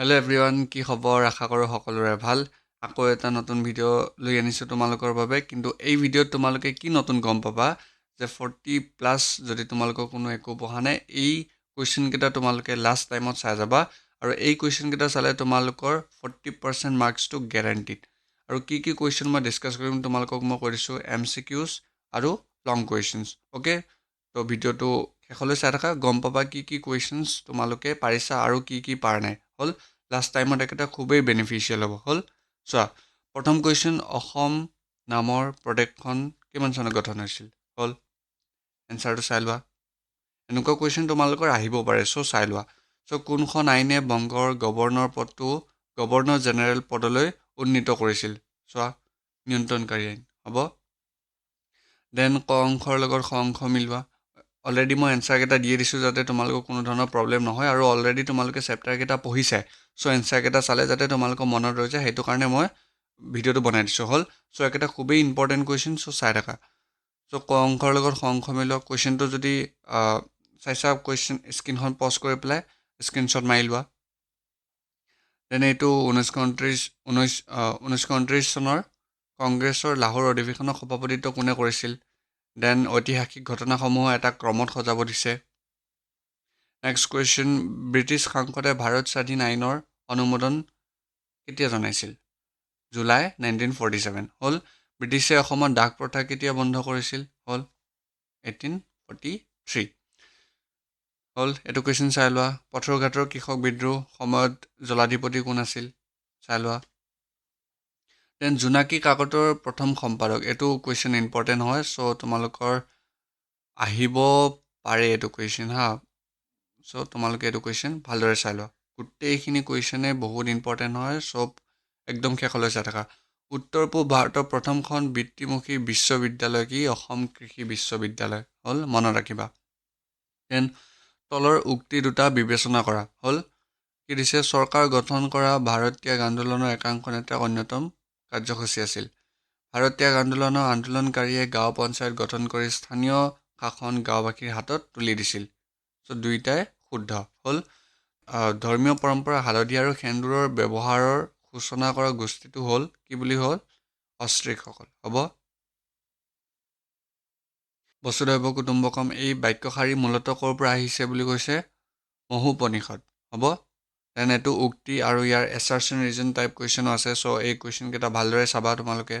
Hello everyone কি খবৰ? আশা কৰোঁ সকলোৰে ভাল। আকৌ এটা নতুন ভিডিঅ' লৈ আনিছোঁ তোমালোকৰ বাবে। কিন্তু এই ভিডিঅ'ত তোমালোকে কি নতুন গম পাবা? যে ফৰ্টি প্লাছ যদি তোমালোকৰ কোনো একো পঢ়া নাই এই কুৱেশ্যনকেইটা তোমালোকে লাষ্ট টাইমত চাই যাবা। আৰু এই কুৱেশ্যনকেইটা চালে তোমালোকৰ ফৰ্টি পাৰ্চেণ্ট মাৰ্কছটো গেৰেণ্টিড আৰু কি কি কুৱেশ্যন মই ডিছকাছ কৰিম তোমালোকক মই কৈ দিছোঁ এম চি কিউজ আৰু লং কুৱেশ্যনছ অ'কে ত' ভিডিঅ'টো শেষলৈ চাই থাকা গম পাবা কি কি কুৱেশ্যনছ তোমালোকে পাৰিছা আৰু কি কি পাৰা নাই। হ'ল লাষ্ট টাইমত একেটা খুবেই বেনিফিচিয়েল হ'ব। হ'ল চোৱা প্ৰথম কুৱেশ্যন অসম নামৰ প্ৰদেশখন কিমান চনত গঠন হৈছিল? হ'ল এনচাৰটো চাই লোৱা। এনেকুৱা কুৱেশ্যন তোমালোকৰ আহিব পাৰে চ' চাই লোৱা। চ' কোনখন আইনে বংগৰ গভৰ্ণৰ পদটো গভৰ্ণৰ জেনেৰেল পদলৈ উন্নীত কৰিছিল? চোৱা নিয়ন্ত্ৰণকাৰী আইন হ'ব। দেন ক অংশৰ লগত খ অংশ মিলোৱা। অলৰেডি মই এনচাৰকেইটা দিয়ে দিছোঁ যাতে তোমালোকৰ কোনো ধৰণৰ প্ৰব্লেম নহয় আৰু অলৰেডি তোমালোকে চেপ্টাৰকেইটা পঢ়িছে। চ' এনচাৰকেইটা চালে যাতে তোমালোকৰ মনত ৰৈ যায় সেইটো কাৰণে মই ভিডিঅ'টো বনাই দিছোঁ। হ'ল? চ' একেটা খুবেই ইম্পৰ্টেণ্ট কুৱেশ্যন চ' চাই থাকা। চ' ক অংশৰ লগত খ অংশ মিলোৱা কুৱেশ্যনটো যদি চাইছা কুৱেশ্যন স্ক্ৰীণখন পজ কৰি পেলাই স্ক্ৰীণশ্বট মাৰি লোৱা। দেন এইটো ঊনৈছশ ঊনত্ৰিছ ঊনৈছ ঊনৈছশ ঊনত্ৰিছ চনৰ কংগ্ৰেছৰ লাহোৰ অধিৱেশনৰ সভাপতিত্ব কোনে কৰিছিল? দেন ঐতিহাসিক ঘটনাসমূহ এটা ক্ৰমত সজাব দিছে। নেক্সট কুৱেশ্যন ব্ৰিটিছ সাংসদে ভাৰত স্বাধীন আইনৰ অনুমোদন কেতিয়া জনাইছিল? জুলাই নাইনটিন ফৰ্টি ছেভেন হ'ল ব্ৰিটিছে অসমত দাস প্ৰথা কেতিয়া বন্ধ কৰিছিল? হ'ল এইটিন ফৰ্টি থ্ৰী হ'ল এইটো কুৱেশ্যন চাই লোৱা। পথৰুঘাটৰ কৃষক বিদ্ৰোহ সময়ত জলাধিপতি কোন আছিল? চাই লোৱা। দেন জোনাকী কাকতৰ প্ৰথম সম্পাদক এইটো কুৱেশ্যন ইম্পৰ্টেণ্ট হয় চ' তোমালোকৰ আহিব পাৰে এইটো কুৱেশ্যন হা চ' তোমালোকে এইটো কুৱেশ্যন ভালদৰে চাই লোৱা। গোটেইখিনি কুৱেশ্যনে বহুত ইম্পৰ্টেণ্ট হয় চব একদম শেষলৈ চাই থকা। উত্তৰ পূব ভাৰতৰ প্ৰথমখন বৃত্তিমুখী বিশ্ববিদ্যালয় কি? অসম কৃষি বিশ্ববিদ্যালয় হ'ল? মনত ৰাখিবা। দেন তলৰ উক্তি দুটা বিবেচনা কৰা হ'ল? কি দিছে? চৰকাৰ গঠন কৰা ভাৰত ত্যাগ আন্দোলনৰ একাংশ নেতাৰ অন্যতম। কাৰ্যসূচী আছিল। ভাৰত ত্যাগ আন্দোলনৰ আন্দোলনকাৰীয়ে গাঁও পঞ্চায়ত গঠন কৰি স্থানীয় শাসন গাঁওবাসীৰ হাতত তুলি দিছিল। চ' দুয়োটাই শুদ্ধ। হ'ল ধৰ্মীয় পৰম্পৰা হালধি আৰু সেন্দুৰৰ ব্যৱহাৰৰ সূচনা কৰা গোষ্ঠীটো হ'ল কি বুলি হ'ল? অষ্ট্ৰিকসকল। হ'ব। বসুধৈৱ কুটুম্বকম এই বাক্যশাৰী মূলতঃ ক'ৰ পৰা আহিছে বুলি কৈছে? মহোপনিষদ। হ'ব। দেন এইটো উক্তি আৰু ইয়াৰ এছাৰচন ৰিজন টাইপ কুৱেশ্যনো আছে চ' এই কুৱেশ্যনকেইটা ভালদৰে চাবা তোমালোকে।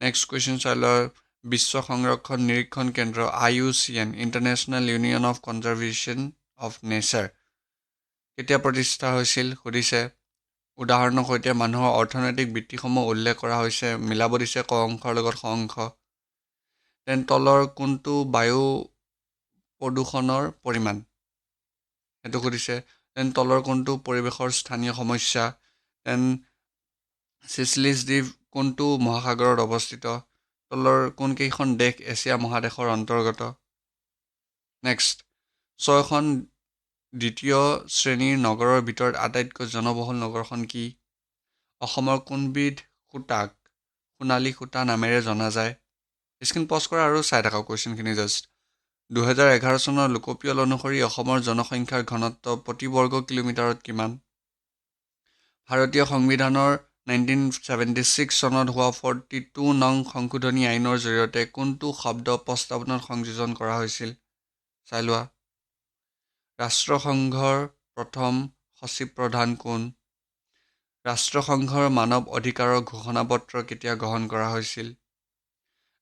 নেক্সট কুৱেশ্যন চাই লোৱা বিশ্ব সংৰক্ষণ নিৰীক্ষণ কেন্দ্ৰ I U C N international union of conservation of nature কেতিয়া প্ৰতিষ্ঠা হৈছিল সুধিছে। উদাহৰণৰ সৈতে মানুহৰ অৰ্থনৈতিক বৃত্তিসমূহ উল্লেখ কৰা হৈছে মিলাব দিছে ক অংশৰ লগত স অংশ। দেন তলৰ কোনটো বায়ু প্ৰদূষণৰ পৰিমাণ? সেইটো সুধিছে। দেন তলৰ কোনটো পৰিৱেশৰ স্থানীয় সমস্যা? দেন চিচলিছ দ্বীপ কোনটো মহাসাগৰত অৱস্থিত? তলৰ কোনকেইখন দেশ এছিয়া মহাদেশৰ অন্তৰ্গত? নেক্সট ছয়খন দ্বিতীয় শ্ৰেণীৰ নগৰৰ ভিতৰত আটাইতকৈ জনবহুল নগৰখন কি? অসমৰ কোনবিধ সূতাক সোণালী সূতা নামেৰে জনা যায়? স্ক্ৰীণ পজ কৰা আৰু চাই থাকা কুৱেশ্যনখিনি জাষ্ট দুহেজাৰ এঘাৰ চনৰ লোকপিয়ল অনুসৰি অসমৰ জনসংখ্যাৰ ঘনত্ব প্ৰতি বৰ্গ কিলোমিটাৰত কিমান? ভাৰতীয় সংবিধানৰ নাইনটিন ছেভেণ্টি ছিক্স চনত হোৱা ফৰ্টি টু নং সংশোধনী আইনৰ জৰিয়তে কোনটো শব্দ প্ৰস্তাৱনাত সংযোজন কৰা হৈছিল? চাই লোৱা। ৰাষ্ট্ৰসংঘৰ প্ৰথম সচিব প্ৰধান কোন? ৰাষ্ট্ৰসংঘৰ মানৱ অধিকাৰৰ ঘোষণাপত্ৰ কেতিয়া গ্ৰহণ কৰা হৈছিল?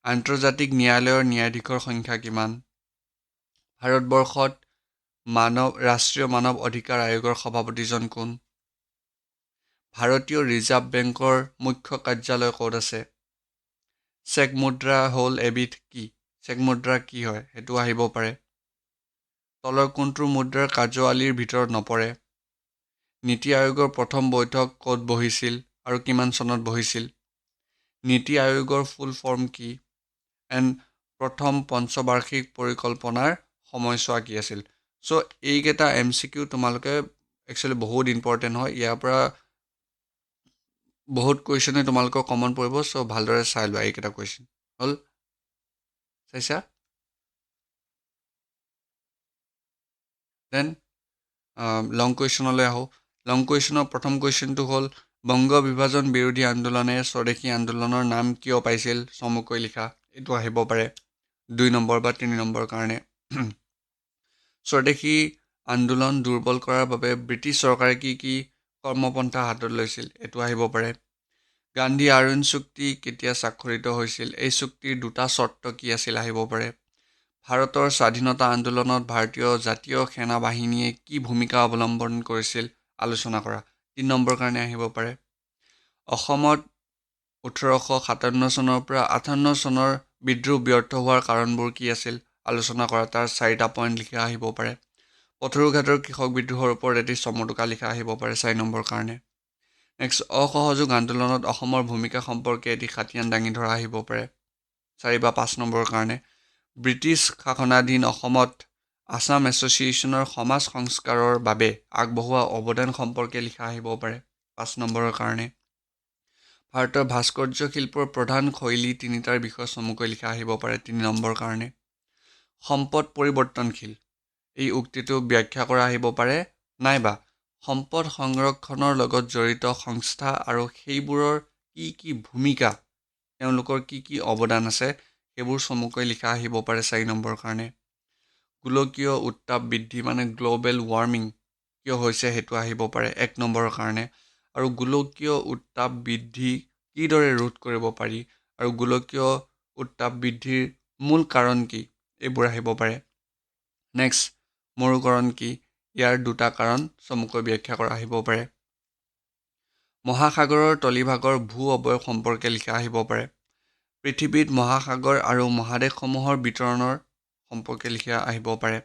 আন্তৰ্জাতিক ন্যায়ালয়ৰ ন্যায়াধীশৰ সংখ্যা কিমান? ভাৰতবৰ্ষত মানৱ ৰাষ্ট্ৰীয় মানৱ অধিকাৰ আয়োগৰ সভাপতিজন কোন? ভাৰতীয় ৰিজাৰ্ভ বেংকৰ মুখ্য কাৰ্যালয় ক'ত আছে? চেক মুদ্ৰা হ'ল এবিধ কি? চেক মুদ্ৰা কি হয়? সেইটো আহিব পাৰে। তলৰ কোনটো মুদ্ৰাৰ কাৰ্যৱালীৰ ভিতৰত নপৰে? নীতি আয়োগৰ প্ৰথম বৈঠক ক'ত বহিছিল আৰু কিমান চনত বহিছিল? নীতি আয়োগৰ ফুল ফৰ্ম কি? এণ্ড প্ৰথম পঞ্চবাৰ্ষিক পৰিকল্পনাৰ সময়ছোৱা কি আছিল? চ' এইকেইটা এম চি কিউ তোমালোকে একচুৱেলি বহুত ইম্পৰ্টেণ্ট হয়। ইয়াৰ পৰা বহুত কুৱেশ্যনে তোমালোকৰ কমন পৰিব চ' ভালদৰে চাই লোৱা এইকেইটা কুৱেশ্যন হ'ল? চাইছা? দেন লং কুৱেশ্যনলৈ আহোঁ লং কুৱেশ্যনৰ প্ৰথম কুৱেশ্যনটো হ'ল বংগ বিভাজন বিৰোধী আন্দোলনে স্বদেশী আন্দোলনৰ নাম কিয় পাইছিল? চমুকৈ লিখা। এইটো আহিব পাৰে। দুই নম্বৰ বা তিনি নম্বৰৰ কাৰণে। স্বদেশী আন্দোলন দুৰ্বল কৰাৰ বাবে ব্ৰিটিছ চৰকাৰে কি কি কৰ্মপন্থা হাতত লৈছিল এইটো আহিব পাৰে। গান্ধী আৰুণ চুক্তি কেতিয়া স্বাক্ষৰিত হৈছিল এই চুক্তিৰ দুটা চৰ্ত কি আছিল আহিব পাৰে। ভাৰতৰ স্বাধীনতা আন্দোলনত ভাৰতীয় জাতীয় সেনা বাহিনীয়ে কি ভূমিকা অৱলম্বন কৰিছিল আলোচনা কৰা তিনি নম্বৰ কাৰণে আহিব পাৰে। অসমত ওঠৰশ সাতাৱন্ন চনৰ পৰা আঠাৱন্ন চনৰ বিদ্ৰোহ ব্যৰ্থ হোৱাৰ কাৰণবোৰ কি আছিল আলোচনা কৰা তাৰ চাৰিটা পইণ্ট লিখা আহিব পাৰে। পথৰুঘাটৰ কৃষক বিদ্ৰোহৰ ওপৰত এটি চমুটোকা লিখা আহিব পাৰে চাৰি নম্বৰ কাৰণে। নেক্সট অসহযোগ আন্দোলনত অসমৰ ভূমিকা সম্পৰ্কে এটি খাতিয়ান দাঙি ধৰা আহিব পাৰে। চাৰি বা পাঁচ নম্বৰৰ কাৰণে ব্ৰিটিছ শাসনাধীন অসমত আছাম এছ'চিয়েশ্যনৰ সমাজ সংস্কাৰৰ বাবে আগবঢ়োৱা অৱদান সম্পৰ্কে লিখা আহিব পাৰে। পাঁচ নম্বৰৰ কাৰণে ভাৰতৰ ভাস্কৰ্য শিল্পৰ প্ৰধান শৈলী তিনিটাৰ বিষয়ে চমুকৈ লিখা আহিব পাৰে। তিনি নম্বৰ কাৰণে সম্পদ পৰিৱৰ্তনশীল। এই উক্তিটো ব্যাখ্যা কৰা আহিব পাৰে নাইবা সম্পদ সংৰক্ষণৰ লগত জড়িত সংস্থা আৰু সেইবোৰৰ কি কি ভূমিকা তেওঁলোকৰ কি কি অৱদান আছে সেইবোৰ চমুকৈ লিখা আহিব পাৰে চাৰি নম্বৰ কাৰণে। গোলকীয় উত্তাপ বৃদ্ধি মানে গ্ল'বেল ৱাৰ্মিং কিয় হৈছে সেইটো আহিব পাৰে এক নম্বৰৰ কাৰণে। আৰু গোলকীয় উত্তাপ বৃদ্ধি কিদৰে ৰোধ কৰিব পাৰি আৰু গোলকীয় উত্তাপ বৃদ্ধিৰ মূল কাৰণ কি? এইবোৰ আহিব পাৰে। নেক্সট মৰুকৰণ কি? ইয়াৰ দুটা কাৰণ চমুকৈ ব্যাখ্যা কৰা আহিব পাৰে। মহাসাগৰৰ তলিভাগৰ ভূ অৱয়ব সম্পৰ্কে লিখা আহিব পাৰে। পৃথিৱীত মহাসাগৰ আৰু মহাদেশসমূহৰ বিতৰণৰ সম্পৰ্কে লিখা আহিব পাৰে।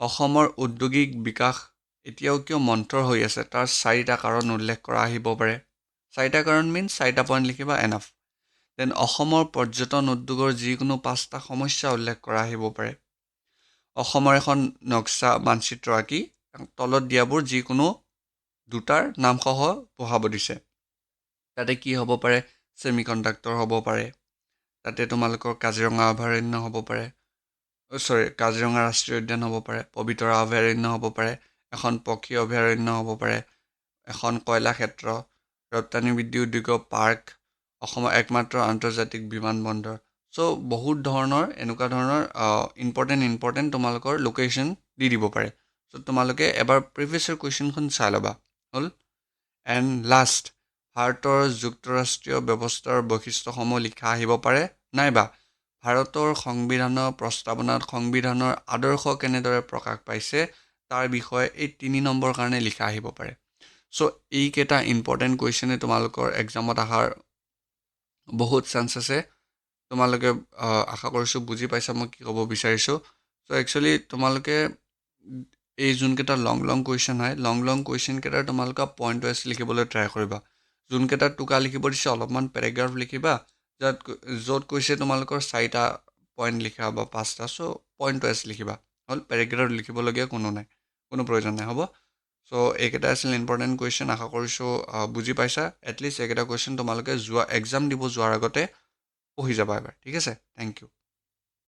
অসমৰ ঔদ্যোগিক বিকাশ এতিয়াও কিয় মন্থৰ হৈ আছে? তাৰ চাৰিটা কাৰণ উল্লেখ কৰা আহিব পাৰে। চাৰিটা কাৰণ মিনছ চাৰিটা পইণ্ট লিখিবা এনাফ দেন অসমৰ পৰ্যটন উদ্যোগৰ যিকোনো পাঁচটা সমস্যা উল্লেখ কৰা আহিব পাৰে। অসমৰ এখন নক্সা মানচিত্ৰ আঁকি তলত দিয়াবোৰ যিকোনো দুটাৰ নামসহ বহাব দিছে। তাতে কি হ'ব পাৰে? ছেমি কণ্ডাক্টৰ হ'ব পাৰে। তাতে তোমালোকৰ কাজিৰঙা অভয়াৰণ্য হ'ব পাৰে। চৰি কাজিৰঙা ৰাষ্ট্ৰীয় উদ্যান হ'ব পাৰে। পবিতৰা অভয়াৰণ্য হ'ব পাৰে। এখন পক্ষী অভয়াৰণ্য হ'ব পাৰে। এখন কয়লাক্ষেত্ৰ। ৰপ্তানি বৃদ্ধি উদ্যোগ পাৰ্ক অসমৰ একমাত্ৰ আন্তৰ্জাতিক বিমানবন্দৰ চ' বহুত ধৰণৰ এনেকুৱা ধৰণৰ ইম্পৰ্টেণ্ট ইম্পৰ্টেণ্ট তোমালোকৰ লোকেশ্যন দি দিব পাৰে। চ' তোমালোকে এবাৰ প্ৰিভিয়াছ কুৱেশ্যনখন চাই ল'বা। হ'ল? এণ্ড লাষ্ট ভাৰতৰ যুক্তৰাষ্ট্ৰীয় ব্যৱস্থাৰ বৈশিষ্ট্যসমূহ লিখা আহিব পাৰে নাইবা ভাৰতৰ সংবিধানৰ প্ৰস্তাৱনাত সংবিধানৰ আদৰ্শ কেনেদৰে প্ৰকাশ পাইছে তাৰ বিষয়ে এই তিনি নম্বৰ কাৰণে লিখা আহিব পাৰে। চ' এইকেইটা ইম্পৰ্টেণ্ট কুৱেশ্যনে তোমালোকৰ এক্সামত অহাৰ বহুত চান্স আছে। তোমালোকে আশা কৰিছোঁ বুজি পাইছা মই কি ক'ব বিচাৰিছোঁ। চ' একচুৱেলি তোমালোকে এই যোনকেইটা লং লং কুৱেশ্যন হয় লং লং কুৱেশ্যনকেইটাৰ তোমালোকে পইণ্ট ৱাইজ লিখিবলৈ ট্ৰাই কৰিবা। যোনকেইটা টোকা লিখিব দিছে অলপমান পেৰেগ্ৰাফ লিখিবা য'ত য'ত কৈছে তোমালোকৰ চাৰিটা পইণ্ট লিখা বা পাঁচটা চ' পইণ্ট ৱাইজ লিখিবা। হ'ল পেৰেগ্ৰাফ লিখিবলগীয়া কোনো নাই কোনো প্ৰয়োজন নাই হ'ব? চ' এইকেইটা আছিল ইম্পৰ্টেণ্ট কুৱেশ্যন আশা কৰিছোঁ বুজি পাইছা। এটলিষ্ট এইকেইটা কুৱেশ্যন তোমালোকে যোৱা এক্সাম দিব যোৱাৰ আগতে পঢ়ি যাবা এবাৰ ঠিক আছে? Thank U